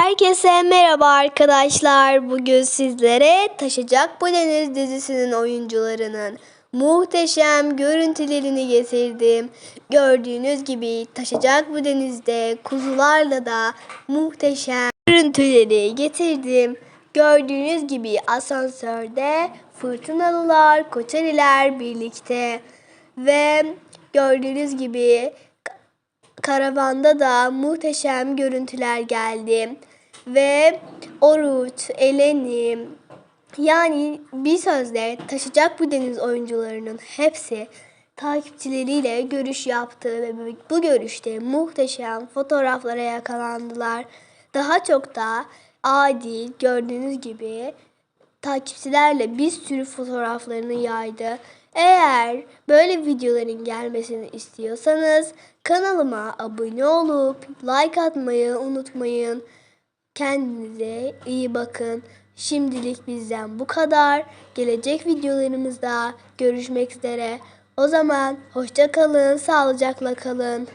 Herkese merhaba arkadaşlar. Bugün sizlere Taşacak Bu Deniz dizisinin oyuncularının muhteşem görüntülerini getirdim. Gördüğünüz gibi Taşacak Bu Deniz'de kuzularla da muhteşem görüntüleri getirdim. Gördüğünüz gibi asansörde fırtınalılar, koçeriler birlikte ve gördüğünüz gibi karavanda da muhteşem görüntüler geldi. Ve Oruç, Eleni yani bir sözle taşacak bu deniz oyuncularının hepsi takipçileriyle görüş yaptı ve bu görüşte muhteşem fotoğraflara yakalandılar. Daha çok da Adil gördüğünüz gibi takipçilerle bir sürü fotoğraflarını yaydı. Eğer böyle videoların gelmesini istiyorsanız kanalıma abone olup like atmayı unutmayın. Kendinize iyi bakın. Şimdilik bizden bu kadar. Gelecek videolarımızda görüşmek üzere. O zaman hoşça kalın, sağlıcakla kalın.